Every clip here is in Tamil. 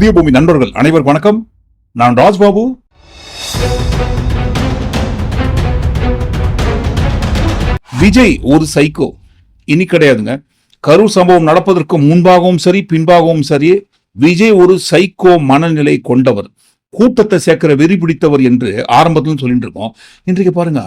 புதிய பூமி நண்பர்கள் அனைவருக்கும் வணக்கம். நான் ராஜ்பாபு. விஜய் ஒரு சைக்கோ இனி கிடையாதுங்க. கரூர் சம்பவம் நடப்பதற்கு முன்பாகவும் சரி பின்பாகவும் சரி விஜய் ஒரு சைக்கோ மனநிலை கொண்டவர். கூட்டத்தை சேர்க்கிற வெறி பிடித்தவர் என்று ஆரம்பத்தில் சொல்லிட்டு இருக்கோம். இன்றைக்கு பாருங்க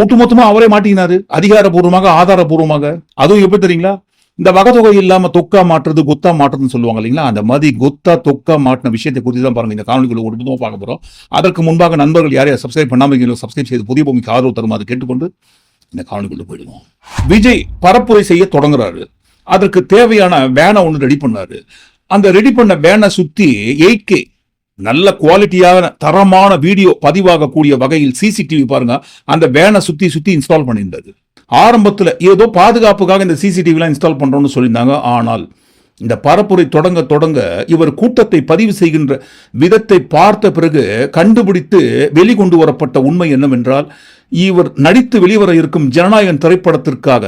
ஒட்டுமொத்தமா அவரே மாட்டினாரு அதிகாரப்பூர்வமாக ஆதாரப்பூர்வமாக. அதுவும் எப்படி தெரியுங்களா? இந்த வகதொகை இல்லாம தொக்கா மாற்றுறது குத்தா மாற்றுறதுன்னு சொல்லுவாங்க இல்லைங்களா? அந்த மாதிரி குத்தா தொக்கா மாட்டின விஷயத்தை குறித்து தான் பாருங்க. இந்த காணொலிகளை ஒட்டுமொத்தமாக பார்க்க போறோம். அதற்கு முன்பாக நண்பர்கள் யாரையும் சப்ஸ்கிரைப் பண்ணாமல் சப்ஸ்கிரைப் செய்து புதிய பூமிக்கு ஆதரவு தருமாறு கேட்டுக்கொண்டு இந்த காணொலிக்குள்ள போயிடுவோம். விஜய் பரப்புரை செய்ய தொடங்குறாரு. அதற்கு தேவையான வேனை ஒன்று ரெடி பண்ணாரு. அந்த ரெடி பண்ண வேனை சுத்தி எயிட் கே நல்ல குவாலிட்டியான தரமான வீடியோ பதிவாகக்கூடிய வகையில் சிசிடிவி பாருங்க. அந்த வேனை சுத்தி சுத்தி இன்ஸ்டால் பண்ணியிருந்தது ஆரம்பத்தில் ஏதோ பாதுகாப்புக்காக இந்த சிசிடிவிலாம் இன்ஸ்டால் பண்ணுறோம்னு சொல்லியிருந்தாங்க. ஆனால் இந்த பரப்புரை தொடங்க தொடங்க இவர் கூட்டத்தை பதிவு செய்கின்ற விதத்தை பார்த்த பிறகு கண்டுபிடித்து வெளிக்கொண்டு வரப்பட்ட உண்மை என்னவென்றால் இவர் நடித்து வெளிவர இருக்கும் ஜனநாயகன் திரைப்படத்திற்காக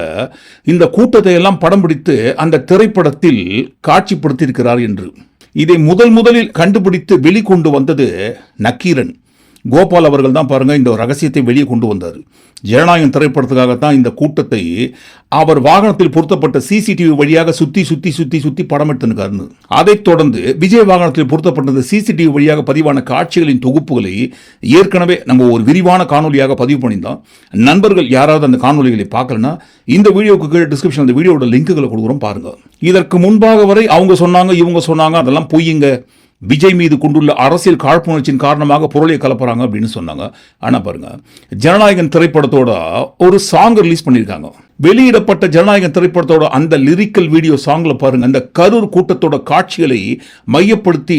இந்த கூட்டத்தை எல்லாம் படம் பிடித்து அந்த திரைப்படத்தில் காட்சிப்படுத்தியிருக்கிறார் என்று. இதை முதல் முதலில் கண்டுபிடித்து வெளிக்கொண்டு வந்தது நக்கீரன். கோபால் அவர்கள் தான் பாருங்கள் இந்த ரகசியத்தை வெளியே கொண்டு வந்தார். ஜனநாயகம் திரைப்படத்துக்காகத்தான் இந்த கூட்டத்தை அவர் வாகனத்தில் பொருத்தப்பட்ட சிசிடிவி வழியாக சுற்றி சுற்றி சுற்றி சுற்றி படம் எடுத்துருக்காருன்னு. அதைத் தொடர்ந்து விஜய் வாகனத்தில் பொருத்தப்பட்ட சிசிடிவி வழியாக பதிவான காட்சிகளின் தொகுப்புகளை ஏற்கனவே நம்ம ஒரு விரிவான காணொலியாக பதிவு பண்ணியிருந்தோம். நண்பர்கள் யாராவது அந்த காணொலிகளை பார்க்கலன்னா இந்த வீடியோக்கு கீழே டிஸ்கிரிப்ஷன் அந்த வீடியோட லிங்குகளை கொடுக்குறோம் பாருங்கள் இதற்கு முன்பாக வரை அவங்க சொன்னாங்க இவங்க சொன்னாங்க அதெல்லாம் பொய்யுங்க விஜய் மீது கொண்டுள்ள அரசியல் காழ்ப்புணர்ச்சியின் காரணமாக பொருளை கலப்புறாங்க அப்படின்னு சொன்னாங்க. ஆனால் பாருங்க ஜனநாயகன் திரைப்படத்தோட ஒரு சாங் ரிலீஸ் பண்ணியிருக்காங்க வெளியிடப்பட்ட ஜனநாயகன் திரைப்படத்தோட அந்த லிரிக்கல் வீடியோ சாங்ல பாருங்க அந்த கரூர் கூட்டத்தோட காட்சிகளை மையப்படுத்தி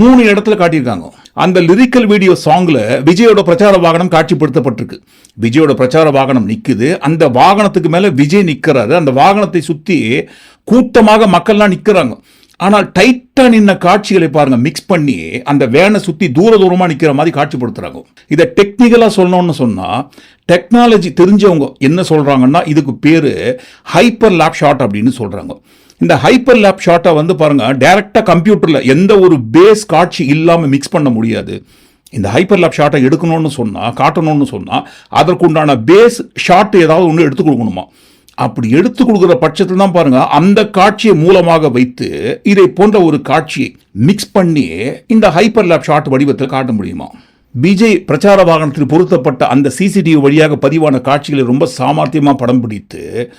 மூணு இடத்துல காட்டியிருக்காங்க. அந்த லிரிக்கல் வீடியோ சாங்ல விஜயோட பிரச்சார வாகனம் காட்சிப்படுத்தப்பட்டிருக்கு. விஜயோட பிரச்சார வாகனம் நிற்குது அந்த வாகனத்துக்கு மேலே விஜய் நிற்கிறாரு அந்த வாகனத்தை சுற்றி கூட்டமாக மக்கள்லாம் நிற்கிறாங்க ஆனால் டைட்டா நின்ன காட்சிகளை பாருங்க மிக்ஸ் பண்ணி அந்த வேனை சுத்தி தூர தூரமா நிக்கிற மாதிரி காட்சிப்படுத்துறாங்க. இதை டெக்னிக்கலா சொல்லணும்னு சொன்னா டெக்னாலஜி தெரிஞ்சவங்க என்ன சொல்றாங்கன்னா இதுக்கு பேரு ஹைப்பர் லேப் ஷாட் அப்படின்னு சொல்றாங்க. இந்த ஹைப்பர் லேப் ஷாட்டை வந்து பாருங்க டைரக்டா கம்ப்யூட்டர்ல எந்த ஒரு பேஸ் காட்சி இல்லாம மிக்ஸ் பண்ண முடியாது. இந்த ஹைப்பர் லேப் ஷாட்டை எடுக்கணும்னு சொன்னா காட்டணும்னு சொன்னா அதற்குண்டான பேஸ் ஷாட் ஏதாவது ஒன்று எடுத்து கொடுக்கணுமா? அப்படி எடுத்து கொடுக்குற பட்சத்தில் தான் பாருங்க அந்த காட்சியை மூலமாக வைத்து இதை போன்ற ஒரு காட்சியை மிக்ஸ் பண்ணி இந்த ஹைப்பர் லேப் ஷாட் வடிவத்தில் காட்ட முடியுமா? விஜய் பிரச்சார வாகனத்தில் பொருத்தப்பட்ட அந்த சிசிடிவி வழியாக பதிவான காட்சிகளை ரொம்ப சாமர்த்தியமாக படம் பிடித்து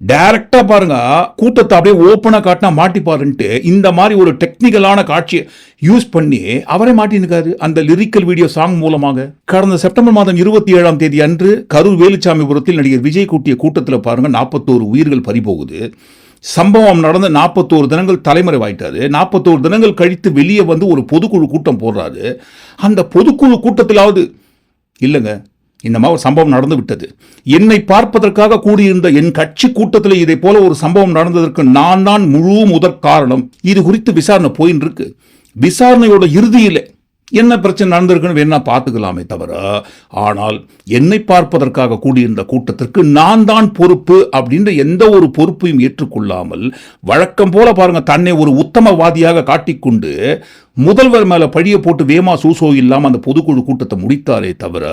டைரக்டாக பாருங்க கூட்டத்தை அப்படியே ஓப்பனாக காட்டினா மாட்டிப்பாருன்ட்டு இந்த மாதிரி ஒரு டெக் டெக்னிக்கலான காட்சியை யூஸ் பண்ணி அவரே மாட்டினுக்காரு அந்த லிரிக்கல் வீடியோ சாங் மூலமாக கடந்த செப்டம்பர் மாதம் இருபத்தி ஏழாம் தேதி அன்று கரூர் வேலுச்சாமிபுரத்தில் நடிகர் விஜய் கூட்டிய கூட்டத்தில் பாருங்க நாற்பத்தோரு உயிர்கள் பறிபோகுது. சம்பவம் நடந்த நாற்பத்தோரு தினங்கள் தலைமறைவாயிட்டாரு. நாற்பத்தோரு தினங்கள் கழித்து வெளியே வந்து ஒரு பொதுக்குழு கூட்டம் போடுறாரு. அந்த பொதுக்குழு கூட்டத்திலாவது இல்லைங்க இந்த மாதிரி ஒரு சம்பவம் நடந்து விட்டது என்னை பார்ப்பதற்காக கூடியிருந்த என் கட்சி கூட்டத்தில் இதை போல ஒரு சம்பவம் நடந்ததற்கு நான் தான் முழு முதற் காரணம். இது குறித்து விசாரணை போயின்னு இருக்கு விசாரணையோட இறுதியிலே என்ன பிரச்சனை நடந்திருக்குன்னு வேணா பார்த்துக்கலாமே தவிர ஆனால் என்னை பார்ப்பதற்காக கூடியிருந்த கூட்டத்திற்கு நான் தான் பொறுப்பு அப்படின்ற எந்த ஒரு பொறுப்பையும் ஏற்றுக்கொள்ளாமல் வழக்கம் போல பாருங்க தன்னை ஒரு உத்தமவாதியாக காட்டிக்கொண்டு முதல்வர் மேல பழிய போட்டு வேமா சூசோ இல்லாம அந்த பொதுக்குழு கூட்டத்தை முடித்தாரே தவிர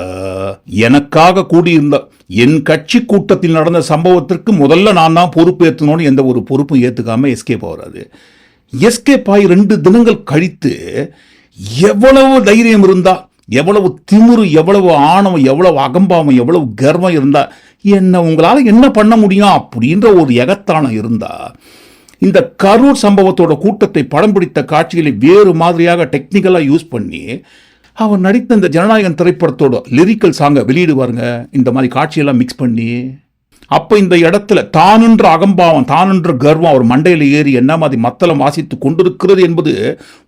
எனக்காக கூடியிருந்த என் கட்சி கூட்டத்தில் நடந்த சம்பவத்திற்கு முதல்ல நான் தான் பொறுப்பேற்றணும்னு எந்த ஒரு பொறுப்பும் ஏற்றுக்காம எஸ்கேப் ஆகிறாரு எஸ்கேப் ஆகி ரெண்டு தினங்கள் கழித்து எவ்வளவு தைரியம் இருந்தால் எவ்வளவு திமுரு எவ்வளவு ஆணவம் எவ்வளவு அகம்பாவம் எவ்வளவு கர்வம் இருந்தால் என்ன உங்களால் என்ன பண்ண முடியும் அப்படின்ற ஒரு எகத்தானம் இருந்தால் இந்த கரூர் சம்பவத்தோட கூட்டத்தை படம் பிடித்த காட்சிகளை வேறு மாதிரியாக டெக்னிக்கலாக யூஸ் பண்ணி அவர் நடித்த இந்த ஜனநாயகன் திரைப்படத்தோட லிரிக்கல் சாங்கை வெளியிடுவாருங்க. இந்த மாதிரி காட்சியெல்லாம் மிக்ஸ் பண்ணி அப்போ இந்த இடத்துல தானுன்ற அகம்பாவம் தானுன்ற கர்வம் அவர் மண்டையில் ஏறி என்ன மாதிரி மத்தளம் வாசித்து கொண்டிருக்கிறது என்பது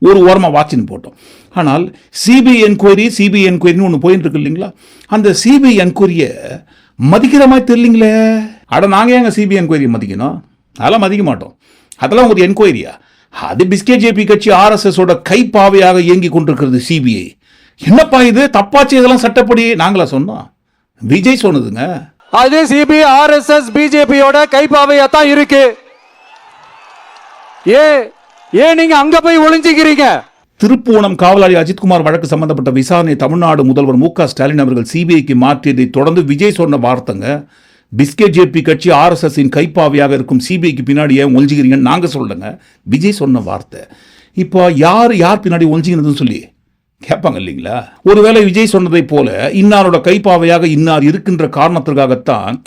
ஒரு ஓரமாக வாட்சின்னு போட்டோம். ஆனால் சிபிஐ என்கொயரி சிபிஐ என்கொயரின்னு ஒன்று போயிட்டு இருக்கு இல்லைங்களா? அந்த சிபிஐ என்கொயரியை மதிக்கிற மாதிரி தெரியலீங்களே? அட நாங்கள் ஏங்க சிபிஐ என்கொயரியை மதிக்கணும்? அதெல்லாம் மதிக்க மாட்டோம். அதெல்லாம் ஒரு என்கொயரியா அது பிஸ்கே ஜேபி கட்சி ஆர்எஸ்எஸோட கைப்பாவையாக இயங்கி கொண்டிருக்கிறது சிபிஐ என்னப்பா இது? தப்பாச்சு இதெல்லாம் சட்டப்படி? நாங்களா சொன்னோம். விஜய் சொன்னதுங்க. அது சிபி ஆர்எஸ்எஸ் பிஜேபியோட கைப்பாவையா தான் இருக்கு. ஏ ஏன் நீங்க அங்க போய் ஒளிஞ்சுக்கிறீங்க? திருப்புவனம் காவலாளி அஜித்குமார் வழக்கு சம்பந்தப்பட்ட விசாரணை தமிழ்நாடு முதல்வர் மு க ஸ்டாலின் அவர்கள் சிபிஐக்கு மாற்றியதை தொடர்ந்து விஜய் சொன்ன வார்த்தைங்க. பிஸ்கெட் ஜேபி கட்சி ஆர்எஸ்எஸ்ஸின் கைப்பாவையாக இருக்கும் சிபிஐக்கு பின்னாடி ஏன் ஒழிஞ்சுக்கிறீங்கன்னு நாங்கள் சொல்லுங்க விஜய் சொன்ன வார்த்தை. இப்போ யார் யார் பின்னாடி ஒழிஞ்சுக்கிறதுன்னு சொல்லி? கேட்பாங்க இல்லைங்களா? ஒருவேளை விஜய் சொன்னதை போல இன்னாரோட கைப்பாவையாக இன்னார் இருக்கின்ற காரணத்திற்காகத்தான்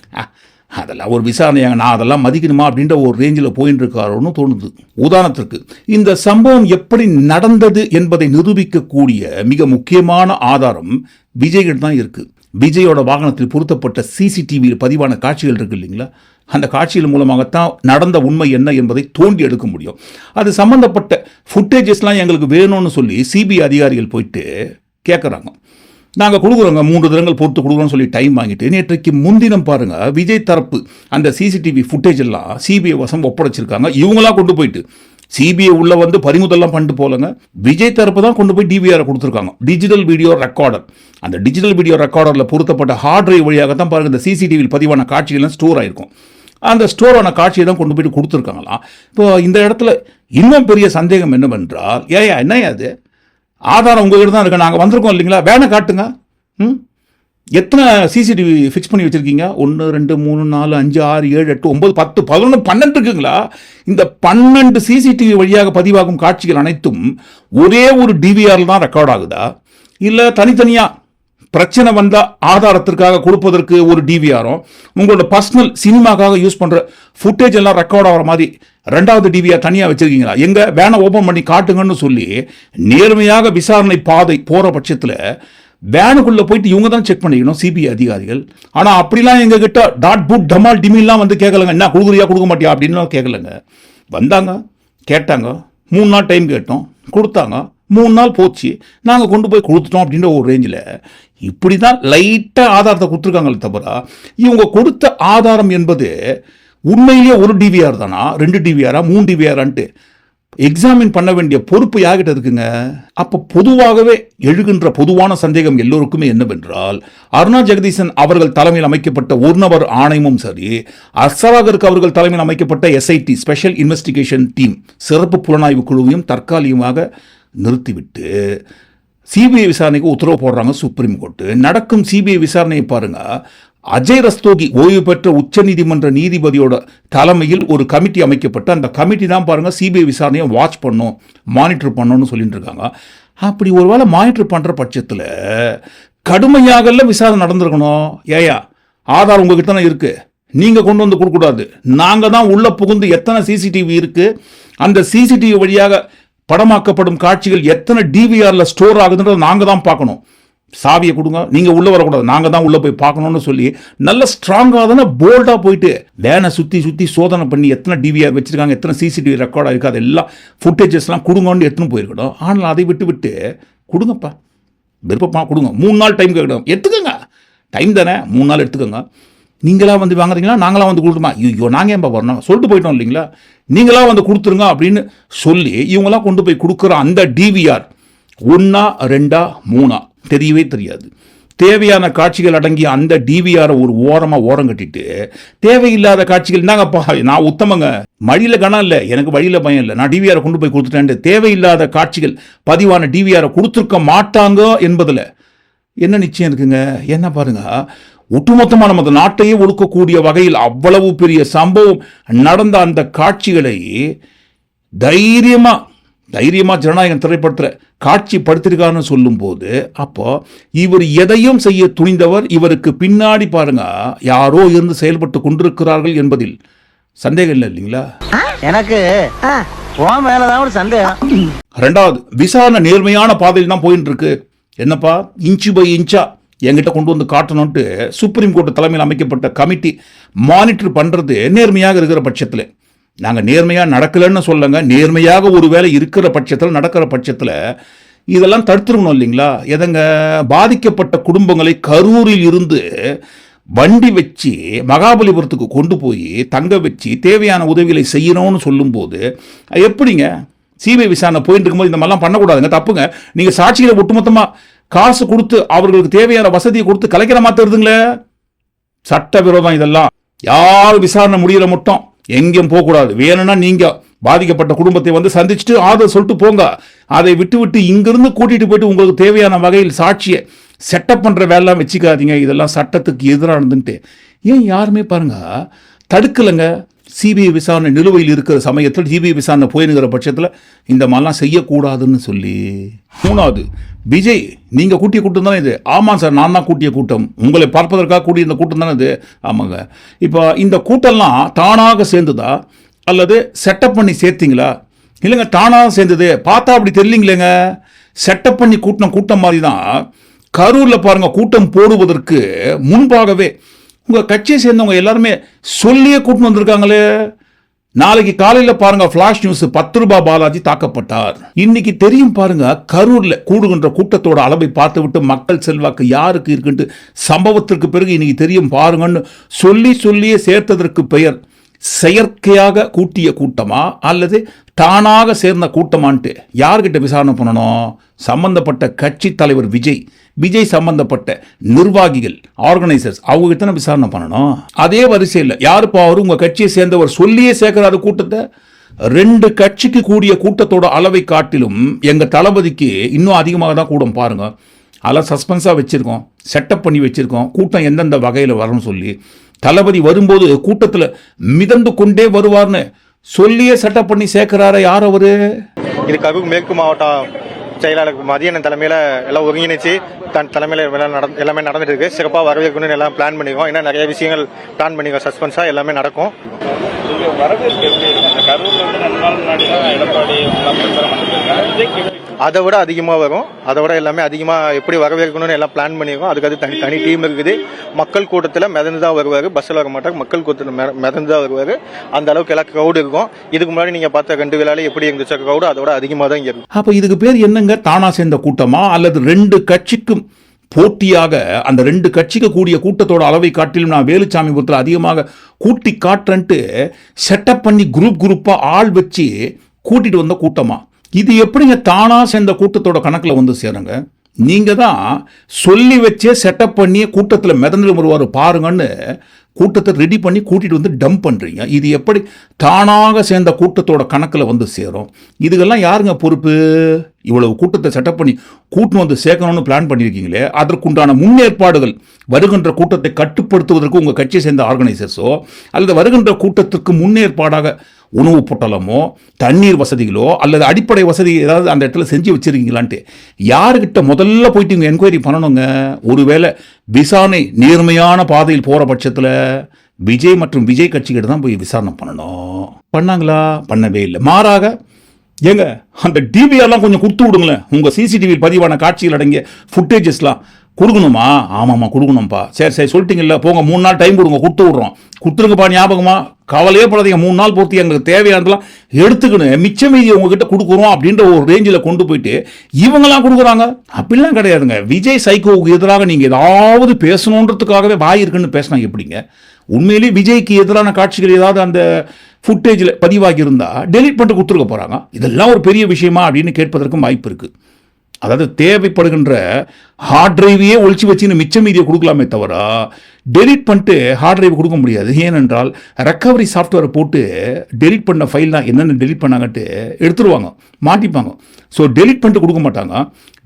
அதெல்லாம் ஒரு விசாரணையாக நான் அதெல்லாம் மதிக்கணுமா அப்படின்ற ஒரு ரேஞ்சில் போயின்னு இருக்காரோன்னு தோணுது. உதாரணத்திற்கு இந்த சம்பவம் எப்படி நடந்தது என்பதை நிரூபிக்கக்கூடிய மிக முக்கியமான ஆதாரம் விஜய்கிட்ட தான் இருக்கு. விஜயோட வாகனத்தில் பொருத்தப்பட்ட சிசிடிவியில் பதிவான காட்சிகள் இருக்கு இல்லைங்களா? அந்த காட்சிகள் மூலமாகத்தான் நடந்த உண்மை என்ன என்பதை தோண்டி எடுக்க முடியும். அது சம்பந்தப்பட்ட ஃபுட்டேஜஸ்லாம் எங்களுக்கு வேணும்னு சொல்லி சிபிஐ அதிகாரிகள் போயிட்டு கேட்குறாங்க நாங்கள் கொடுக்குறோங்க மூன்று தினங்கள் பொறுத்து கொடுக்குறோம்னு சொல்லி டைம் வாங்கிட்டு நேற்றைக்கு முன்தினம் பாருங்கள் விஜய் தரப்பு அந்த சிசிடிவி ஃபுட்டேஜ் எல்லாம் சிபிஐ வசம் ஒப்படைச்சிருக்காங்க. இவங்களாம் கொண்டு போயிட்டு சிபிஐ உள்ள வந்து பறிமுதல்லாம் பண்ணிட்டு போலங்க. விஜய் தரப்பு தான் கொண்டு போய் டிவிஆர் கொடுத்துருக்காங்க. டிஜிட்டல் வீடியோ ரெக்கார்டர் அந்த டிஜிட்டல் வீடியோ ரெக்கார்டரில் பொருத்தப்பட்ட ஹார்ட் டிரைவ் வழியாக தான் பாருங்கள் இந்த சிசிடிவியில் பதிவான காட்சிகள்லாம் ஸ்டோர் ஆயிருக்கும். அந்த ஸ்டோரான காட்சியை தான் கொண்டு போயிட்டு கொடுத்துருக்காங்களாம் இப்போ இந்த இடத்துல இன்னும் பெரிய சந்தேகம் என்னவென்றால் ஏயா என்னையா அது ஆதாரம் உங்ககிட்ட தான் இருக்கு நாங்கள் வந்திருக்கோம் இல்லைங்களா? வேணை காட்டுங்க. ம்? எத்தனை சிசிடிவி ஃபிக்ஸ் பண்ணி வச்சுருக்கீங்க? ஒன்று ரெண்டு மூணு நாலு அஞ்சு ஆறு ஏழு எட்டு ஒம்பது பத்து பதினொன்று பன்னெண்டு இருக்குங்களா? இந்த பன்னெண்டு சிசிடிவி வழியாக பதிவாகும் காட்சிகள் அனைத்தும் ஒரே ஒரு டிவிஆரில் தான் ரெக்கார்ட் ஆகுதா? இல்லை தனித்தனியாக பிரச்சனை வந்தால் ஆதாரத்திற்காக கொடுப்பதற்கு ஒரு டிவிஆரும் உங்களோட பர்சனல் சினிமாக்காக யூஸ் பண்ணுற ஃபுட்டேஜ் எல்லாம் ரெக்கார்ட் ஆகிற மாதிரி ரெண்டாவது டிவிஆர் தனியாக வச்சுருக்கீங்களா? எங்கே வேனை ஓப்பன் பண்ணி காட்டுங்கன்னு சொல்லி நேர்மையாக விசாரணை பாதை போகிற பட்சத்தில் வேனுக்குள்ளே போயிட்டு இவங்க தான் செக் பண்ணிக்கணும் சிபிஐ அதிகாரிகள். ஆனால் அப்படிலாம் எங்கள் கிட்ட டாட் புட் டமால் டிமில்லாம் வந்து கேட்கலங்க என்ன கொடுக்குறியா கொடுக்க மாட்டியா அப்படின்னு கேட்கலங்க வந்தாங்க கேட்டாங்க. மூணு நாள் டைம் கேட்டோம். கொடுத்தாங்க. மூணு நாள் போச்சு. நாங்கள் கொண்டு போய் கொடுத்துட்டோம் அப்படின்ற ஒரு ரேஞ்சில் இப்படி தான் லைட்டாக ஆதாரத்தை கொடுத்துருக்காங்களே தவிர இவங்க கொடுத்த ஆதாரம் என்பது உண்மையிலேயே ஒரு டிவிஆர் தானா? ரெண்டு டிவிஆரா மூணு டிவிஆரான்ட்டு எக்ஸாமின் பண்ண வேண்டிய பொறுப்பு யார்கிட்ட இருக்குங்க? அப்போ பொதுவாகவே எழுகின்ற பொதுவான சந்தேகம் எல்லோருக்குமே என்னவென்றால் அருணா ஜெகதீசன் அவர்கள் தலைமையில் அமைக்கப்பட்ட ஒரு நபர் ஆணையமும் சரி அர்சராகருக்கு அவர்கள் தலைமையில் அமைக்கப்பட்ட எஸ்ஐடி ஸ்பெஷல் இன்வெஸ்டிகேஷன் டீம் சிறப்பு புலனாய்வு குழுவையும் தற்காலிகமாக நிறுத்திவிட்டு சிபிஐ விசாரணைக்கு உத்தரவு போடுறாங்க சுப்ரீம் கோர்ட்டு நடக்கும் சிபிஐ விசாரணையை பாருங்க அஜய் ரஸ்தோகி ஓய்வு பெற்ற உச்சநீதிமன்ற நீதிபதியோட தலைமையில் ஒரு கமிட்டி அமைக்கப்பட்டு அந்த கமிட்டி தான் பாருங்கள் சிபிஐ விசாரணையை வாட்ச் பண்ணும் மானிட்டர் பண்ணணும்னு சொல்லிட்டு இருக்காங்க. அப்படி ஒருவேளை மானிட்டர் பண்ணுற பட்சத்தில் கடுமையாகல விசாரணை நடந்திருக்கணும். ஏயா ஆதார் உங்ககிட்ட தானே இருக்குது நீங்கள் கொண்டு வந்து கொடுக்கக்கூடாது. நாங்கள் தான் உள்ளே புகுந்து எத்தனை சிசிடிவி இருக்கு அந்த சிசிடிவி வழியாக படமாக்கப்படும் காட்சிகள் எத்தனை டிவிஆரில் ஸ்டோர் ஆகுதுன்றதை நாங்கள் தான் பார்க்கணும். சாவியை கொடுங்க. நீங்கள் உள்ளே வரக்கூடாது. நாங்கள் தான் உள்ளே போய் பார்க்கணும்னு சொல்லி நல்ல ஸ்ட்ராங்காக தானே போல்டாக போயிட்டு வேனை சுற்றி சுற்றி சோதனை பண்ணி எத்தனை டிவிஆர் வச்சுருக்காங்க எத்தனை சிசிடிவி ரெக்கார்டாக இருக்காது அதெல்லாம் ஃபுட்டேஜஸ்லாம் கொடுங்கன்னு எடுத்துன்னு போயிருக்கணும் ஆனால் அதை விட்டு விட்டு கொடுங்கப்பா. விருப்பமாக கொடுங்க. மூணு நாள் டைம் கேட்கணும். எடுத்துக்கோங்க. டைம் தானே. மூணு நாள் எடுத்துக்கோங்க. நீங்களாக வந்து வாங்குறீங்களா? நாங்களாம் வந்து கொடுக்குமா ஐயோ நாங்கள் ஏன்பா வரணும் சொல்லிட்டு போயிட்டோம் இல்லைங்களா? நீங்களாம் வந்து கொடுத்துருங்க அப்படின்னு சொல்லி இவங்களாம் கொண்டு போய் கொடுக்குற அந்த டிவிஆர் ஒன்றா ரெண்டா மூணா தெரியவே தெரியாது. தேவையான காட்சிகள் அடங்கிய அந்த டிவிஆரை ஒரு ஓரமாக ஓரம் கட்டிட்டு தேவையில்லாத காட்சிகள் என்னங்கப்பா நான் உத்தமங்க மழையில் கணம் இல்லை எனக்கு வழியில் பயம் இல்லை நான் டிவிஆரை கொண்டு போய் கொடுத்துட்டேன் தேவையில்லாத காட்சிகள் பதிவான டிவிஆரை கொடுத்துருக்க மாட்டாங்க என்பதில் என்ன நிச்சயம் இருக்குங்க? என்ன பாருங்க ஒட்டுமொத்தமாக நமது நாட்டையே ஒடுக்கக்கூடிய வகையில் அவ்வளவு பெரிய சம்பவம் நடந்த அந்த காட்சிகளை தைரியமாக தைரியமா ஜனநாயகம் திரைப்படத்தில் காட்சிப்படுத்திருக்காருன்னு சொல்லும்போது அப்போ இவர் எதையும் செய்ய துணிந்தவர் இவருக்கு பின்னாடி பாருங்க யாரோ இருந்து செயல்பட்டு கொண்டிருக்கிறார்கள் என்பதில் சந்தேகம் இல்லை இல்லைங்களா? எனக்கு ஒரு சந்தேகம். ரெண்டாவது விசாரணை நேர்மையான பாதையில் தான் போயின்னு இருக்கு என்னப்பா? இன்ச்சு பை இன்ச்சா என்கிட்ட கொண்டு வந்து காட்டணும்ட்டு சுப்ரீம் கோர்ட் தலைமையில் அமைக்கப்பட்ட கமிட்டி மானிட்டர் பண்ணுறது நேர்மையாக இருக்கிற பட்சத்தில். நாங்கள் நேர்மையாக நடக்கலைன்னு சொல்லுங்க. நேர்மையாக ஒரு வேளை இருக்கிற பட்சத்தில் நடக்கிற பட்சத்தில் இதெல்லாம் தடுத்துருக்கணும் இல்லைங்களா? எதங்க? பாதிக்கப்பட்ட குடும்பங்களை கரூரில் இருந்து வண்டி வச்சு மகாபலிபுரத்துக்கு கொண்டு போய் தங்க வச்சு தேவையான உதவிகளை செய்யணும்னு சொல்லும்போது அது எப்படிங்க? சிபிஐ விசாரணை போயிட்டு இருக்கும்போது இந்த மாதிரிலாம் பண்ணக்கூடாதுங்க. தப்புங்க. நீங்கள் சாட்சிகளை ஒட்டுமொத்தமாக காசு கொடுத்து அவர்களுக்கு தேவையான வசதியை கொடுத்து கலைக்கிற மாத்திருதுங்களே சட்ட விரோதம் இதெல்லாம். யார் விசாரணை முடிகிற மட்டும் எங்கேயும் போகக்கூடாது. வேணும்னா நீங்கள் பாதிக்கப்பட்ட குடும்பத்தை வந்து சந்திச்சுட்டு ஆதரவு சொல்லிட்டு போங்க. அதை விட்டு விட்டு இங்கிருந்து கூட்டிகிட்டு போயிட்டு உங்களுக்கு தேவையான வகையில் சாட்சியை செட்டப் பண்ணுற வேலைலாம் வச்சுக்காதீங்க. இதெல்லாம் சட்டத்துக்கு எதிரானதுன்ட்டு ஏன் யாருமே பாருங்கள் தடுக்கலைங்க. சிபிஐ விசாரணை நிலுவையில் இருக்கிற சமயத்தில் சிபிஐ விசாரணை போயிருங்கிற பட்சத்தில் இந்த மாதிரிலாம் செய்யக்கூடாதுன்னு சொல்லி. மூணாவது விஜய் நீங்கள் கூட்டிய கூட்டம் தானே இது? ஆமாம் சார் நான் தான் கூட்டிய கூட்டம். உங்களை பார்ப்பதற்காக கூடிய இந்த கூட்டம் தானே இது? ஆமாங்க. இப்போ இந்த கூட்டம்லாம் தானாக சேர்ந்துதா? அல்லது செட்டப் பண்ணி சேர்த்திங்களா? இல்லைங்க தானாக சேர்ந்தது. பார்த்தா அப்படி தெரியலீங்களேங்க. செட்டப் பண்ணி கூட்டம் கூட்டம் மாதிரி தான் கரூரில் பாருங்கள் கூட்டம் போடுவதற்கு முன்பாகவே உங்கள் கட்சியை சேர்ந்தவங்க எல்லாருமே சொல்லியே கூட்டின்னு வந்திருக்காங்களே. நாளைக்கு காலையில் பாருங்க ஃபிளாஷ் நியூஸ் பத்து ரூபாய் பாலாஜி தாக்கப்பட்டார். இன்னைக்கு தெரியும் பாருங்க கரூர்ல கூடுகின்ற கூட்டத்தோட அளவை பார்த்து விட்டு மக்கள் செல்வாக்கு யாருக்கு இருக்குன்ட்டு சம்பவத்திற்கு பிறகு இன்னைக்கு தெரியும் பாருங்கன்னு சொல்லி சொல்லியே சேர்த்ததற்கு பெயர் செயற்கையாக கூட்டிய கூட்டமா அல்லது தானாக சேர்ந்த கூட்டமான்ட்டு? யார்கிட்ட விசாரணை பண்ணணும்? சம்பந்தப்பட்ட கட்சி தலைவர் விஜய். விஜய் சம்பந்தப்பட்ட நிர்வாகிகள் ஆர்கனைசர்ஸ் அவங்க கிட்ட நம்ம விசாரணை பண்ணணும்? அதே வரிசையில் யாருப்பா அவர் உங்கள் கட்சியை சேர்ந்தவர் சொல்லியே சேர்க்கிறாரு கூட்டத்தை? ரெண்டு கட்சிக்கு கூடிய கூட்டத்தோட அளவை காட்டிலும் எங்கள் தளபதிக்கு இன்னும் அதிகமாக தான் கூடும் பாருங்க. அதெல்லாம் சஸ்பென்ஸாக வச்சுருக்கோம் செட்டப் பண்ணி வச்சுருக்கோம் கூட்டம் எந்தெந்த வகையில் வரணும்னு சொல்லி. தளபதி வரும்போது கூட்டத்தில் மிதந்து கொண்டே வருவார்னு சொல்லியே செட்டப் பண்ணி சேர்க்கிறார யார் அவரு? இது கரூர் மேற்கு மாவட்டம் செயலாளர் மதியன் தலைமையில எல்லாம் ஒருங்கிணைச்சு தன் தலைமையில எல்லாம் நட- எல்லாமே நடந்துட்டு இருக்கு. சிறப்பாக வரவேற்கணும்னு எல்லாம் பிளான் பண்ணிருக்கோம். ஏன்னா நிறைய விஷயங்கள் பிளான் பண்ணிருக்கோம். சஸ்பென்ஸா எல்லாமே நடக்கும். கரூர்ல வந்து ரெண்டு நாள் முன்னாடி தான் எடப்பாடி அதை விட அதிகமாக வரும். அதை விட எல்லாமே அதிகமாக எப்படி வரவேற்கணும்னு எல்லாம் பிளான் பண்ணியிருக்கோம் அதுக்கு அது தனி தனி டீம் இருக்குது. மக்கள் கூட்டத்தில் மிதந்து தான் வருவார். பஸ்ஸில் வர மாட்டார். மக்கள் கூட்டத்தில் மித- மிதந்து தான் வருவார். அந்த அளவுக்கு எல்லாம் க்ரௌடு இருக்கும். இதுக்கு முன்னாடி நீங்கள் பார்த்த ரெண்டு விழாலே எப்படி இருந்துச்சு க்ரௌடு அதை விட அதிகமாக தான் இருக்கும். அப்ப இதுக்கு பேர் என்னங்க? தானா சேர்ந்த கூட்டமா? அல்லது ரெண்டு கட்சிக்கும் போட்டியாக அந்த ரெண்டு கட்சிக்கு கூடிய கூட்டத்தோட அளவை காட்டிலும் நான் வேலுச்சாமிபுரத்தில் அதிகமாக கூட்டி காட்டுறேன்ட்டு செட்டப் பண்ணி குரூப் குரூப்பாக ஆள் வச்சு கூட்டிகிட்டு வந்த கூட்டமாக இது எப்படிங்க தானாக சேர்ந்த கூட்டத்தோட கணக்கில் வந்து சேருங்க? நீங்கள் தான் சொல்லி வச்சே செட்டப் பண்ணி கூட்டத்தில் மிதந்துட்டு வருவார் பாருங்கன்னு கூட்டத்தை ரெடி பண்ணி கூட்டிகிட்டு வந்து டம்ப் பண்ணுறீங்க இது எப்படி தானாக சேர்ந்த கூட்டத்தோட கணக்கில் வந்து சேரும். இதுக்கெல்லாம் யாருங்க பொறுப்பு? இவ்வளவு கூட்டத்தை செட்டப் பண்ணி கூட்டம் வந்து சேர்க்கணும்னு பிளான் பண்ணியிருக்கீங்களே அதற்குண்டான முன்னேற்பாடுகள் வருகின்ற கூட்டத்தை கட்டுப்படுத்துவதற்கு உங்கள் கட்சியை சேர்ந்த ஆர்கனைசர்ஸோ அல்லது வருகின்ற கூட்டத்துக்கு முன்னேற்பாடாக உணவு பொட்டலமோ தண்ணீர் வசதிகளோ அல்லது அடிப்படை வசதி ஏதாவது அந்த இடத்துல செஞ்சு வச்சுருக்கீங்களான்ட்டு யாருக்கிட்ட முதல்ல போயிட்டு இங்கே என்கொயரி பண்ணணுங்க? ஒருவேளை விசாரணை நேர்மையான பாதையில் போகிற பட்சத்தில் விஜய் மற்றும் விஜய் கட்சிக்கிட்ட தான் போய் விசாரணை பண்ணணும். பண்ணாங்களா? பண்ணவே இல்லை. மாறாக ஏங்க அந்த டிவியெல்லாம் கொஞ்சம் கொடுத்து விடுங்களேன். உங்கள் சிசிடிவியில் பதிவான காட்சிகள் அடங்கிய ஃபுட்டேஜஸ்லாம் கொடுக்கணுமா? ஆமாம்மா கொடுக்கணும்ப்பா சரி சரி சொல்லிட்டீங்கல்ல. போங்க மூணு நாள் டைம் கொடுங்க கொடுத்து விட்றோம். கொடுத்துருங்கப்பா ஞாபகமா? கவலையே படாதீங்க மூணு நாள் பொறுத்து எங்களுக்கு தேவையானதெல்லாம் எடுத்துக்கணும். மிச்ச மீதி உங்ககிட்ட கொடுக்குறோம் அப்படின்ற ஒரு ரேஞ்சில் கொண்டு போயிட்டு இவங்கெல்லாம் கொடுக்குறாங்க. அப்படிலாம் கிடையாதுங்க. விஜய் சைக்கோவுக்கு எதிராக நீங்கள் ஏதாவது பேசணுன்றதுக்காகவே வாய் இருக்குன்னு பேசினா எப்படிங்க? உண்மையிலேயே விஜய்க்கு எதிரான காட்சிகள் ஏதாவது அந்த ஃபுட்டேஜில் பதிவாகி இருந்தால் டெலீட் பண்ணிட்டு கொடுத்துருக்க போகிறாங்க இதெல்லாம் ஒரு பெரிய விஷயமா அப்படின்னு கேட்பதற்கும் வாய்ப்பு இருக்குது அதாவது தேவைப்படுகின்ற ஹார்ட் டிரைவையே ஒழிச்சு வச்சுன்னு மிச்ச மீதியை கொடுக்கலாமே தவிர டெலிட் பண்ணிட்டு ஹார்ட் டிரைவ் கொடுக்க முடியாது. ஏனென்றால் ரெக்கவரி சாஃப்ட்வேரை போட்டு டெலீட் பண்ண ஃபைல் தான் என்னென்ன டெலிட் பண்ணாங்கன்ட்டு எடுத்துருவாங்க மாட்டிப்பாங்க. ஸோ டெலீட் பண்ணிட்டு கொடுக்க மாட்டாங்க.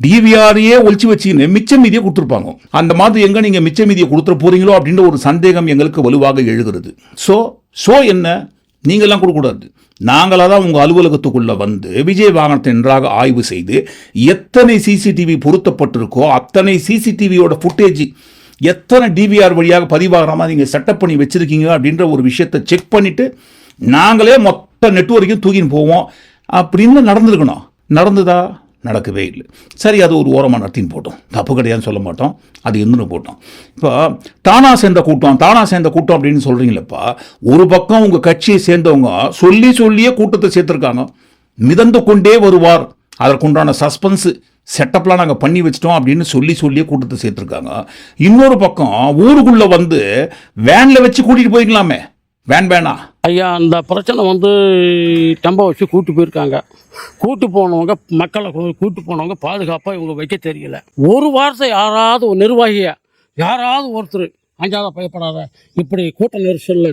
டிவிஆரையே ஒழிச்சு வச்சுன்னு மிச்ச மீதியை கொடுத்துருப்பாங்க. அந்த மாதிரி எங்கே நீங்கள் மிச்ச மீதியை கொடுத்துட போகிறீங்களோ அப்படின்ற ஒரு சந்தேகம் எங்களுக்கு வலுவாக எழுகிறது. ஸோ ஸோ என்ன? நீங்கள்லாம் கொடுக்கக்கூடாது. நாங்களாக தான் உங்கள் அலுவலகத்துக்குள்ளே வந்து விஜய் வாகனத்தை நன்றாக ஆய்வு செய்து எத்தனை சிசிடிவி பொருத்தப்பட்டிருக்கோ அத்தனை சிசிடிவியோட ஃபுட்டேஜ் எத்தனை டிவிஆர் வழியாக பதிவாகிற மாதிரி நீங்கள் செட்டப் பண்ணி வச்சுருக்கீங்க அப்படின்ற ஒரு விஷயத்தை செக் பண்ணிவிட்டு நாங்களே மொத்த நெட்வொர்க்கையும் தூக்கின்னு போவோம். அப்படின்னு நடந்திருக்கணும். நடந்ததா? நடக்கவே இல்லை. சரி அது ஒரு ஓரமாக நடத்தின்னு போட்டோம். தப்பு கிடையாதுன்னு சொல்ல மாட்டோம். அது இருந்துன்னு போட்டோம். இப்போ தானா சேர்ந்த கூட்டம் தானா சேர்ந்த கூட்டம் அப்படின்னு சொல்கிறீங்களப்பா ஒரு பக்கம் உங்கள் கட்சியை சேர்ந்தவங்க சொல்லி சொல்லியே கூட்டத்தை சேர்த்துருக்காங்க. மிதந்து கொண்டே வருவார். அதற்குண்டான சஸ்பென்ஸு செட்டப்லாம் நாங்கள் பண்ணி வச்சிட்டோம் அப்படின்னு சொல்லி சொல்லியே கூட்டத்தை சேர்த்துருக்காங்க. இன்னொரு பக்கம் ஊருக்குள்ளே வந்து வேனில் வச்சு கூட்டிகிட்டு போயிக்கலாமே. வேன் வேணா ஐயா அந்த பிரச்சனை வந்து டெம்போ வச்சு கூட்டு போயிருக்காங்க. கூட்டு போனவங்க மக்களை கூட்டு போனவங்க பாதுகாப்பாக இவங்க வைக்க தெரியல. ஒரு வாரத்தை யாராவது ஒரு நிர்வாகிய யாராவது ஒருத்தர் அஞ்சாத பயப்படாத இப்படி கூட்ட நெரிசலில்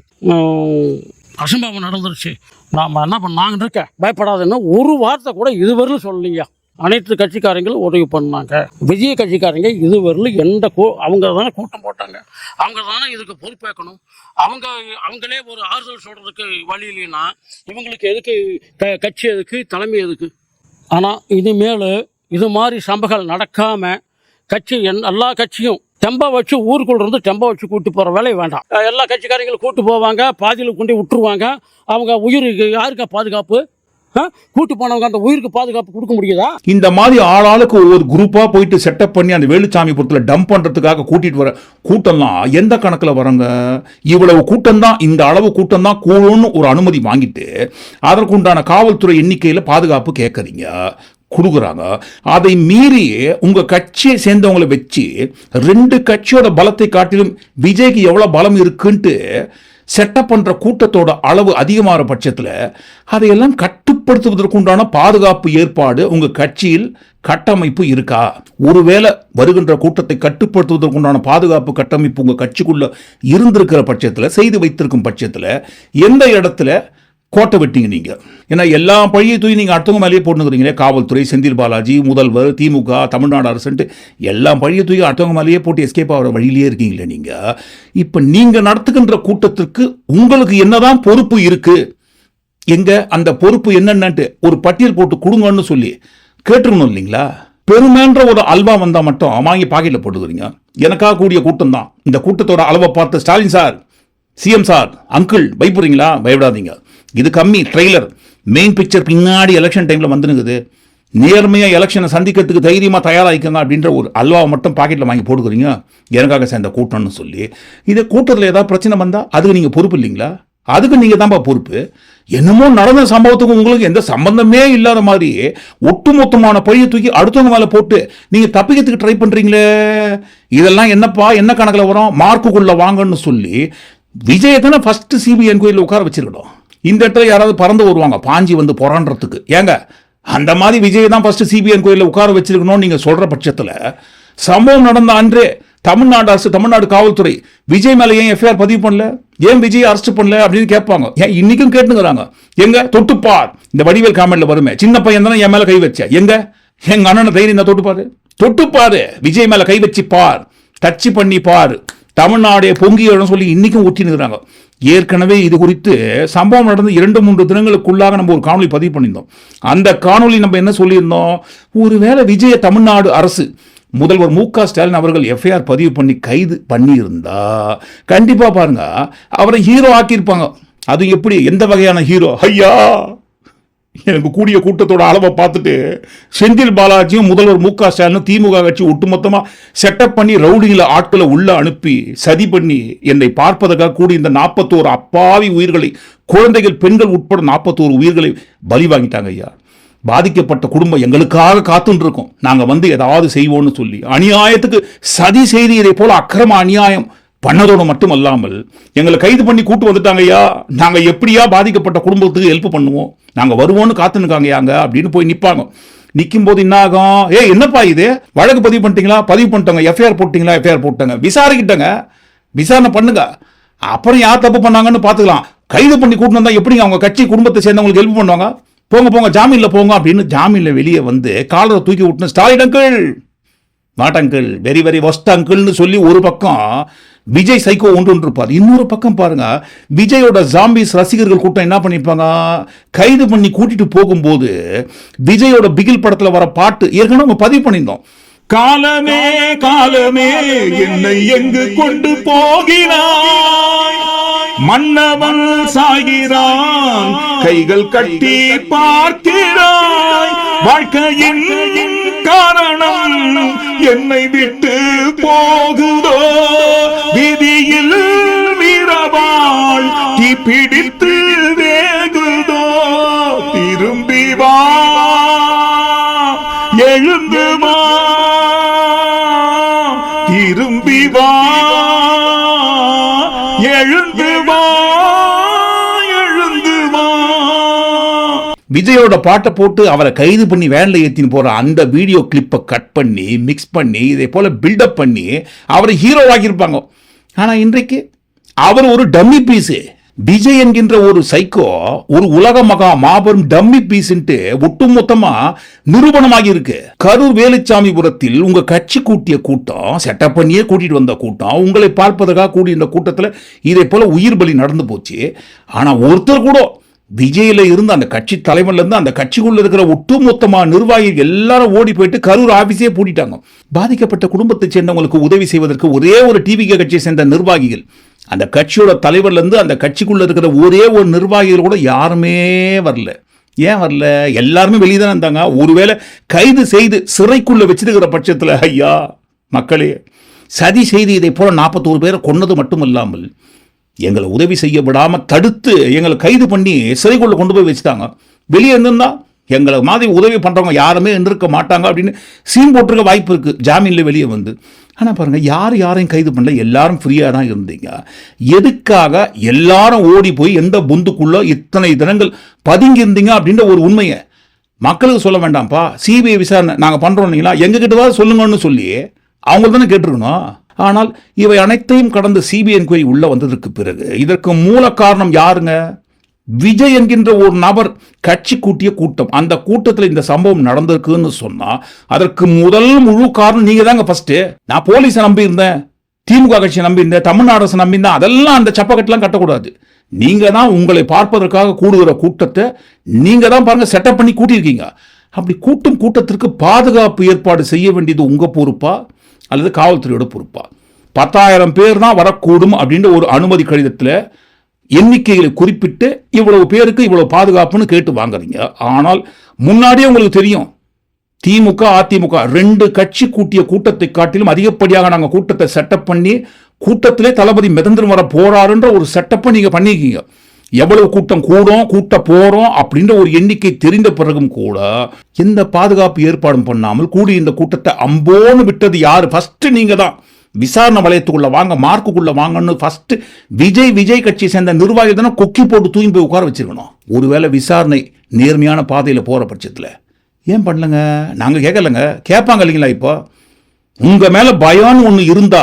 அசம்பவம் நடந்துருச்சு. நாம் என்ன பண்ண நாங்கள் இருக்க பயப்படாதுன்னு ஒரு வார்த்தை கூட இதுவரையிலும் சொல்லலைங்க அனைத்து கட்சிக்காரங்களும் உதவி பண்ணாங்க. விஜய கட்சிக்காரங்க இதுவரையிலும் எந்த கூ அவங்க தானே கூட்டம் போட்டாங்க. அவங்க தானே இதுக்கு பொறுப்பேற்கணும். அவங்க அவங்களே ஒரு ஆறுதல் சொல்கிறதுக்கு வழி இல்லைன்னா இவங்களுக்கு எதுக்கு க கட்சி எதுக்கு தலைமை எதுக்கு? ஆனால் இனிமேல் இது மாதிரி சம்பவங்கள் நடக்காமல் கட்சி என் எல்லா கட்சியும் டெம்போ வச்சு ஊருக்குள்ள இருந்து டெம்போ வச்சு கூட்டு போகிற வேலையை வேண்டாம். எல்லா கட்சிக்காரங்களும் கூட்டு போவாங்க பாதியில் கொண்டு விட்டுருவாங்க. அவங்க உயிருக்கு யாருக்கா பாதுகாப்பு? கூட்டு போனவங்க அந்த உயிருக்கு பாதுகாப்பு கொடுக்க முடியுதா? இந்த மாதிரி ஆளாளுக்கு ஒவ்வொரு குரூப்பா போயிட்டு செட்டப் பண்ணி அந்த வேலுச்சாமிபுரத்துல டம்ப் பண்றதுக்காக கூட்டிட்டு வர கூட்டம்லாம் எந்த கணக்குல வரங்க இவ்வளவு கூட்டம் தான் இந்த அளவு கூட்டம் தான் கூடும்னு ஒரு அனுமதி வாங்கிட்டு அதற்குண்டான காவல்துறை எண்ணிக்கையில பாதுகாப்பு கேட்கறீங்க. கொடுக்குறாங்க. அதை மீறி உங்க கட்சியை சேர்ந்தவங்களை வச்சு ரெண்டு கட்சியோட பலத்தை காட்டிலும் விஜய்க்கு எவ்வளவு பலம் இருக்குன்ட்டு செட்டப் பண்ணுற கூட்டத்தோட அளவு அதிகமாகிற பட்சத்தில் அதையெல்லாம் கட்டுப்படுத்துவதற்குண்டான பாதுகாப்பு ஏற்பாடு உங்கள் கட்சியில் கட்டமைப்பு இருக்கா? ஒருவேளை வருகின்ற கூட்டத்தை கட்டுப்படுத்துவதற்குண்டான பாதுகாப்பு கட்டமைப்பு உங்கள் கட்சிக்குள்ளே இருந்திருக்கிற பட்சத்தில் செய்து வைத்திருக்கும் பட்சத்தில் எந்த இடத்துல கோட்டை வெட்டிங்க நீங்க. ஏன்னா எல்லா பழியை தூய் நீங்கள் அடுத்தவங்க மேலேயே போட்டுக்கிறீங்களே காவல்துறை செந்தில் பாலாஜி முதல்வர் திமுக தமிழ்நாடு அரசுன்ட்டு எல்லா பழியை தூய் அடுத்தவங்க மேலேயே போட்டு எஸ்கேப் ஆகிற வழியிலே இருக்கீங்களே நீங்கள் இப்போ நீங்கள் நடத்துகின்ற கூட்டத்திற்கு உங்களுக்கு என்னதான் பொறுப்பு இருக்குது எங்கே அந்த பொறுப்பு என்னென்னட்டு ஒரு பட்டியல் போட்டு கொடுங்கன்னு சொல்லி கேட்டுருக்கணும் இல்லைங்களா? பெருமைன்ற ஒரு அல்வா வந்தால் மட்டும் வாங்கி பாக்கெட்டில் போட்டுக்கிறீங்க. எனக்காக கூடிய கூட்டம் தான் இந்த கூட்டத்தோட அளவை பார்த்து Stalin sir CM sir uncle பயப்படுறீங்களா? பயப்படாதீங்க. இது கம்மி ட்ரெய்லர் மெயின் பிக்சர் பின்னாடி எலெக்ஷன் டைமில் வந்துனுக்குது நேர்மையாக எலெக்ஷனை சந்திக்கிறதுக்கு தைரியமாக தயாராகிக்கங்க அப்படின்ற ஒரு அல்வாவை மட்டும் பாக்கெட்டில் வாங்கி போட்டுக்கிறீங்க. எனக்காக சேர்ந்த கூட்டம்னு சொல்லி. இதை கூட்டத்தில் ஏதாவது பிரச்சனை வந்தால் அதுக்கு நீங்கள் பொறுப்பு இல்லைங்களா? அதுக்கு நீங்கள் தான்ப்பா பொறுப்பு. என்னமோ நடந்த சம்பவத்துக்கு உங்களுக்கு எந்த சம்பந்தமே இல்லாத மாதிரி ஒட்டுமொத்தமான பழியை தூக்கி அடுத்தவங்க மேலே போட்டு நீங்கள் தப்பிக்கிறதுக்கு ட்ரை பண்ணுறீங்களே இதெல்லாம் என்னப்பா என்ன கணக்கில் வரும்? மார்க்குக்குள்ளே வாங்கன்னு சொல்லி விஜயத்தனை ஃபஸ்ட்டு ஃபர்ஸ்ட் சிபிஐ என்கொயரியில் உட்கார வச்சிருக்கணும். இந்த இடத்துல யாராவது பறந்து வருவாங்க. பாஞ்சி வந்து போராடுறதுக்கு ஏங்க அந்த மாதிரி விஜய் தான் ஃபர்ஸ்ட் சிபிஎன் கோயிலில் உட்கார வச்சிருக்கணும்னு நீங்கள் சொல்ற பட்சத்தில் சம்பவம் நடந்த அன்றே தமிழ்நாடு அரசு தமிழ்நாடு காவல்துறை விஜய் மேலே ஏன் எஃப்ஐஆர் பதிவு பண்ணல? ஏன் விஜய் அரெஸ்ட் பண்ணல? அப்படின்னு கேட்பாங்க. ஏன் இன்னைக்கும் கேட்டுங்கிறாங்க. எங்க? தொட்டுப்பார். இந்த வடிவேல் காமெண்ட்ல வருமே. சின்ன பையன் தானே என் மேலே கை வச்ச. எங்க? எங்க அண்ணனை தைரியம் தான் தொட்டுப்பாரு? தொட்டுப்பாரு. விஜய் மேலே கை வச்சு பார். டச்சு பண்ணி பார். தமிழ்நாடே பொங்கி சொல்லி இன்னைக்கும் இருக்கிறாங்க ஏற்கனவே இது குறித்து சம்பவம் நடந்து இரண்டு மூன்று தினங்களுக்குள்ளாக நம்ம ஒரு காணொலி பதிவு பண்ணியிருந்தோம். அந்த காணொலி நம்ம என்ன சொல்லியிருந்தோம்? ஒருவேளை விஜய தமிழ்நாடு அரசு முதல்வர் மு க ஸ்டாலின் அவர்கள் எஃப்ஐஆர் பதிவு பண்ணி கைது பண்ணியிருந்தா? கண்டிப்பா பாருங்க அவரை ஹீரோ ஆக்கியிருப்பாங்க. அது எப்படி? எந்த வகையான ஹீரோ ஐயா! எனக்கு கூடிய கூட்டத்தோட அளவை பார்த்துட்டு செந்தில் பாலாஜியும் முதல்வர் மு க ஸ்டாலினும் திமுக கட்சி ஒட்டுமொத்தமாக செட்டப் பண்ணி ரவுடியில் ஆட்களை உள்ளே அனுப்பி சதி பண்ணி என்னை பார்ப்பதற்காக கூடி இந்த நாற்பத்தோரு அப்பாவி உயிர்களை குழந்தைகள் பெண்கள் உட்பட நாற்பத்தோரு உயிர்களை பலி வாங்கிட்டாங்க ஐயா. பாதிக்கப்பட்ட குடும்பம் எங்களுக்காக காத்துட்டு இருக்கோம் வந்து ஏதாவது செய்வோம்னு சொல்லி அநியாயத்துக்கு சதி செய்து இதை போல் அக்கிரம அநியாயம் பண்ணதோடு மட்டும் அல்லாமல் எங்களை கைது பண்ணி கூட்டு வந்துட்டாங்கய்யா நாங்கள் எப்படியா பாதிக்கப்பட்ட குடும்பத்துக்கு ஹெல்ப் பண்ணுவோம்? நாங்கள் வருவோம்னு காத்துனுக்காங்கயாங்க அப்படின்னு போய் நிற்பாங்க நிற்கும் போது என்ன ஆகும் ஏ என்னப்பா இது? வழக்கு பதிவு பண்ணிட்டீங்களா? பதிவு பண்ணிட்டோங்க. எஃப்ஐஆர் போட்டிங்களா? எஃப்ஐஆர் போட்டாங்க. விசாரிக்கிட்டங்க. விசாரணை பண்ணுங்க. அப்புறம் யார் தப்பு பண்ணாங்கன்னு பார்த்துக்கலாம். கைது பண்ணி கூட்டு வந்தால் எப்படிங்க அவங்க கட்சி குடும்பத்தை சேர்ந்தவங்களுக்கு ஹெல்ப் பண்ணுவாங்க? போங்க போங்க ஜாமீனில் போங்க அப்படின்னு ஜாமீனில் வெளியே வந்து காலரை தூக்கி விட்டுன Stalin uncle not uncle very very worst அங்கிள்னு சொல்லி ஒரு பக்கம் விஜய் சைக்கோ ஒன்று இருப்பார் இன்னொரு பக்கம் பாருங்க விஜயோட ஜாம்பிஸ் ரசிகர்கள் கூட்டம் என்ன பண்ணிருப்பாங்க கைது பண்ணி கூட்டிட்டு போகும்போது விஜயோட பிகில் படத்துல வர பாட்டு ஏற்கனவே நம்ம பதிவு பண்ணியிருந்தோம். காலமே காலமே என்னை எங்கு கொண்டு போகிறாய்? மன்னவன் சாகிறான் கைகள் கட்டி பார்க்கிறாய். வாழ்க்கையின் காரணம் என்னை விஜயோட பாட்டை போட்டு அவரை கைது பண்ணி வேனில் ஏற்றின்னு போற அந்த வீடியோ கிளிப்பை கட் பண்ணி மிக்ஸ் பண்ணி இதே போல பில்டப் பண்ணி அவரை ஹீரோ ஆனால் ஆனா இன்றைக்கு அவர் ஒரு டம்மி பீஸு விஜய் என்கின்ற ஒரு சைக்கோ ஒரு உலக மகா மாபெரும் டம்மி பீஸ்ன்ட்டு ஒட்டுமொத்தமா நிரூபணமாகி இருக்கு. கரூர் வேலுச்சாமிபுரத்தில் உங்க கட்சி கூட்டிய கூட்டம் செட்டப் பண்ணியே கூட்டிட்டு வந்த கூட்டம் உங்களை பார்ப்பதற்காக கூடிய இந்த கூட்டத்தில் இதே போல உயிர் பலி நடந்து போச்சு. ஆனா ஒருத்தர் கூட விஜயில இருந்து அந்த கட்சி தலைவன்ல இருந்து அந்த கட்சிக்குள்ள இருக்கிற ஒட்டுமொத்தமா நிர்வாகிகள் எல்லாரும் ஓடி போயிட்டு கரூர் ஆபீஸே பூட்டிட்டாங்க. பாதிக்கப்பட்ட குடும்பத்தை சேர்ந்தவங்களுக்கு உதவி செய்வதற்கு ஒரே ஒரு டிவிகே கட்சியை சேர்ந்த நிர்வாகிகள். அந்த கட்சியோட தலைவர்ல இருந்து அந்த கட்சிக்குள்ள இருக்கிற ஒரே ஒரு நிர்வாகிகள் கூட யாருமே வரல. ஏன் வரல? எல்லாருமே வெளியே தான் இருந்தாங்க. ஒருவேளை கைது செய்து சிறைக்குள்ள வச்சிருக்கிற பட்சத்தில் ஐயா மக்களே சதி செய்து இதை போல நாற்பத்தோரு பேரை கொன்னது மட்டும் இல்லாமல் எங்களை உதவி செய்ய விடாமல் தடுத்து எங்களை கைது பண்ணி சிறைக்குள்ளே கொண்டு போய் வச்சுட்டாங்க. வெளியே இருந்திருந்தா எங்களை மாதிரி உதவி பண்ணுறவங்க யாருமே இருந்திருக்க மாட்டாங்க அப்படின்னு சீன் போட்டிருக்க வாய்ப்பு இருக்குது ஜாமீனில் வெளியே வந்து. ஆனால் பாருங்கள் யார் யாரையும் கைது பண்ணல எல்லாரும் ஃப்ரீயாக தான் இருந்தீங்க. எதுக்காக எல்லாரும் ஓடி போய் எந்த புந்துக்குள்ளே இத்தனை தினங்கள் பதுங்கி இருந்தீங்க அப்படின்ற ஒரு உண்மையை மக்களுக்கு சொல்ல வேண்டாம்ப்பா. சிபிஐ விசாரணை நாங்கள் பண்ணுறோம் இல்லைங்களா? எங்ககிட்டவாது சொல்லுங்கன்னு சொல்லி அவங்கள தானே கேட்டிருக்கணும்? ஆனால் இவை அனைத்தையும் கடந்து சிபிஐ என்கொயரி உள்ள வந்ததற்கு பிறகு இதற்கு மூல காரணம் யாருங்க? விஜய் என்கின்ற ஒரு நபர் கட்சி கூட்டிய கூட்டம். அந்த கூட்டத்தில் இந்த சம்பவம் நடந்திருக்குன்னு சொன்னா அதற்கு முதல் முழு காரணம் நீங்க தாங்க ஃபர்ஸ்ட் நான் போலீஸை நம்பி இருந்தேன் திமுக கட்சியை நம்பி இருந்தேன் தமிழ்நாடு அரசு நம்பி இருந்தேன் அதெல்லாம் அந்த சப்பக்கட்டெல்லாம் கட்டக்கூடாது. நீங்க தான் உங்களை பார்ப்பதற்காக கூடுகிற கூட்டத்தை நீங்க தான் பாருங்க செட்டப் பண்ணி கூட்டியிருக்கீங்க. அப்படி கூட்டும் கூட்டத்திற்கு பாதுகாப்பு ஏற்பாடு செய்ய வேண்டியது உங்க பொறுப்பா? அல்லது காவல்துறையோட பொறுப்பா பத்தாயிரம் பேர் தான் வரக்கூடும் அப்படின்ற ஒரு அனுமதி கடிதத்தில் எண்ணிக்கைகளை குறிப்பிட்டு இவ்வளவு பேருக்கு இவ்வளவு பாதுகாப்புன்னு கேட்டு வாங்குறீங்க ஆனால் முன்னாடியே உங்களுக்கு தெரியும். திமுக அதிமுக ரெண்டு கட்சி கூட்டிய கூட்டத்தை காட்டிலும் அதிகப்படியாக நாங்கள் கூட்டத்தை செட்டப் பண்ணி கூட்டத்திலே தளபதி மிதந்திரம் வர போறாருன்ற ஒரு செட்டப்பை நீங்கள் பண்ணியிருக்கீங்க எவ்வளவு கூட்டம் கூடும் கூட்ட போகிறோம் அப்படின்ற ஒரு எண்ணிக்கை தெரிந்த பிறகும் கூட எந்த பாதுகாப்பு ஏற்பாடும் பண்ணாமல் கூடி இந்த கூட்டத்தை அம்போன்னு விட்டது யார்? ஃபஸ்ட்டு நீங்கள் தான். விசாரணை வளையத்துக்குள்ளே வாங்க மார்க்குக்குள்ளே வாங்கன்னு ஃபஸ்ட்டு விஜய் விஜய் கட்சியை சேர்ந்த நிர்வாகி தானே கொக்கி போட்டு தூங்கி போய் உட்கார வச்சிருக்கணும். ஒருவேளை விசாரணை நேர்மையான பாதையில் போகிற பட்சத்தில். ஏன் பண்ணலங்க? நாங்கள் கேட்கலங்க கேட்பாங்க இல்லைங்களா இப்போ? உங்க மேல பயம்னு ஒண்ணு இருந்தா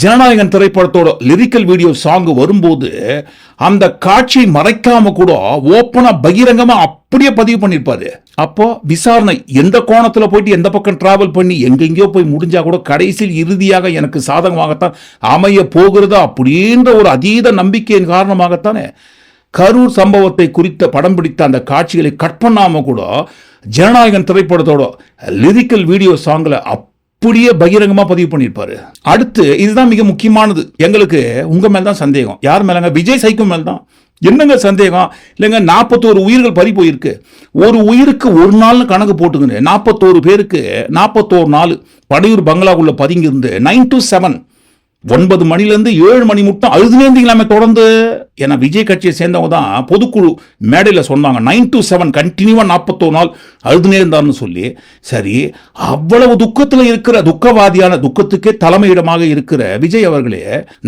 ஜனநாயகன் திரைப்படத்தோட லிரிக்கல் வீடியோ சாங் வரும்போது அந்த காட்சியை மறைக்காம கூட ஓப்பனா பகிரங்கமா அப்படியே பதிவு பண்ணிருப்பாரு. அப்போ விசாரணை எந்த கோணத்துல போயிட்டு எந்த பக்கம் டிராவல் பண்ணி எங்கெங்கேயோ போய் முடிஞ்சா கூட கடைசியில் இறுதியாக எனக்கு சாதகமாகத்தான் அமைய போகிறதா அப்படின்ற ஒரு அதீத நம்பிக்கையின் காரணமாகத்தானே கரூர் சம்பவத்தை குறித்த படம் பிடித்த அந்த காட்சிகளை கட் பண்ணாம கூட ஜனநாயகன் திரைப்படத்தோட லிரிக்கல் வீடியோ சாங்ல அப்படியே பகிரங்கமா பதிவு பண்ணியிருப்பாரு. அடுத்து இதுதான் மிக முக்கியமானது. எங்களுக்கு உங்க மேல தான் சந்தேகம். யார் மேலங்க? விஜய் சைக்கும் மேல தான் என்னங்க சந்தேகம்? இல்லைங்க நாற்பத்தோரு உயிர்கள் பறி போயிருக்கு. ஒரு உயிருக்கு ஒரு நாள்னு கணக்கு போட்டுக்கணும் நாற்பத்தோரு பேருக்கு நாற்பத்தோரு நாள் படையூர் பங்களாக்குள்ள பதுங்கியிருந்து நைன் டு செவன் ஒன்பது மணிலேருந்து ஏழு மணி மட்டும் அழுதுனே இருந்தீங்களாமே தொடர்ந்து ஏன்னா விஜய் கட்சியை சேர்ந்தவங்க தான் பொதுக்குழு மேடையில் சொன்னாங்க. நைன் டு செவன் கண்டினியூவாக நாற்பத்தோரு நாள் அழுதுனே இருந்தார்னு சொல்லி. சரி அவ்வளவு துக்கத்தில் இருக்கிற துக்கவாதியான துக்கத்துக்கே தலைமையிடமாக இருக்கிற விஜய் அவர்களே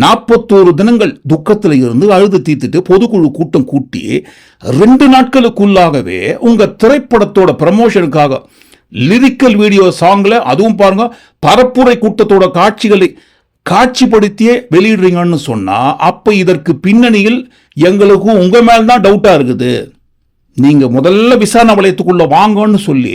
நாற்பத்தோரு தினங்கள் துக்கத்தில் இருந்து அழுது தீர்த்துட்டு பொதுக்குழு கூட்டம் கூட்டி ரெண்டு நாட்களுக்குள்ளாகவே உங்கள் திரைப்படத்தோட ப்ரமோஷனுக்காக லிரிக்கல் வீடியோ சாங்ல அதுவும் பாருங்கள் பரப்புரை கூட்டத்தோட காட்சிகளை காட்சிப்படுத்தியே வெளியிடுறீங்கன்னு சொன்னா அப்ப இதற்கு பின்னணியில் எங்களுக்கும் உங்க மேல தான் டவுட்டா இருக்குது. நீங்க முதல்ல விசாரணை வளையத்துக்குள்ள வாங்கன்னு சொல்லி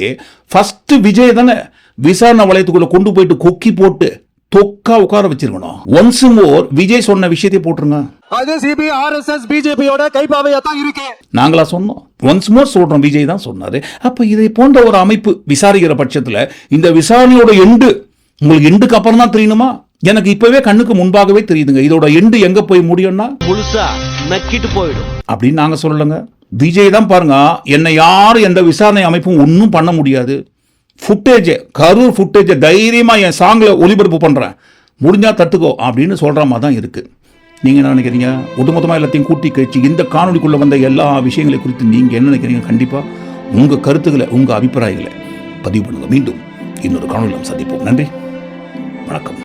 ஃபர்ஸ்ட் விஜய் தானே விசாரணை வளையத்துக்குள்ள கொண்டு போயிட்டு கொக்கி போட்டு தொக்கா உட்கார வச்சிருக்கணும். ஒன்ஸ் மோர் விஜய் சொன்ன விஷயத்தை போட்டுருங்க. அது சிபி ஆர்எஸ்எஸ் பிஜேபியோட கைப்பாவையா தான் இருக்கு. நாங்களா சொன்னோம். ஒன்ஸ் மோர் சொல்றோம் விஜய் தான் சொன்னாரு. அப்ப இதை போன்ற ஒரு அமைப்பு விசாரிக்கிற பட்சத்துல இந்த விசாரணையோட எண்டு உங்களுக்கு எண்டுக்கு அப்புறம் தான் தெரியணுமா? எனக்கு இப்பவே கண்ணுக்கு முன்பாகவே தெரியுதுங்க. இதோட எண்டு எங்க போய் முடியும்னா? முழுசா நக்கிட்டு போயிடும். அப்படின்னு நாங்க சொல்லலைங்க. விஜய் தான் பாருங்க என்னை யாரும் எந்த விசாரணை அமைப்பும் ஒன்றும் பண்ண முடியாது. ஃபுட்டேஜ் கரூர் ஃபுட்டேஜை தைரியமா என் சாங்ல ஒளிபரப்பு பண்றேன். முடிஞ்சா தட்டுக்கோ அப்படின்னு சொல்ற மாதிரி தான் இருக்கு. நீங்க என்ன நினைக்கிறீங்க? ஒட்டுமொத்தமா எல்லாத்தையும் கூட்டி கழிச்சு இந்த காணொலிக்குள்ள வந்த எல்லா விஷயங்களை குறித்து நீங்க என்ன நினைக்கிறீங்க? கண்டிப்பா உங்க கருத்துக்களை உங்க அபிப்பிராயங்களை பதிவு பண்ணுங்க. மீண்டும் இன்னொரு காணொலியில் சந்திப்போம். நன்றி. வணக்கம்.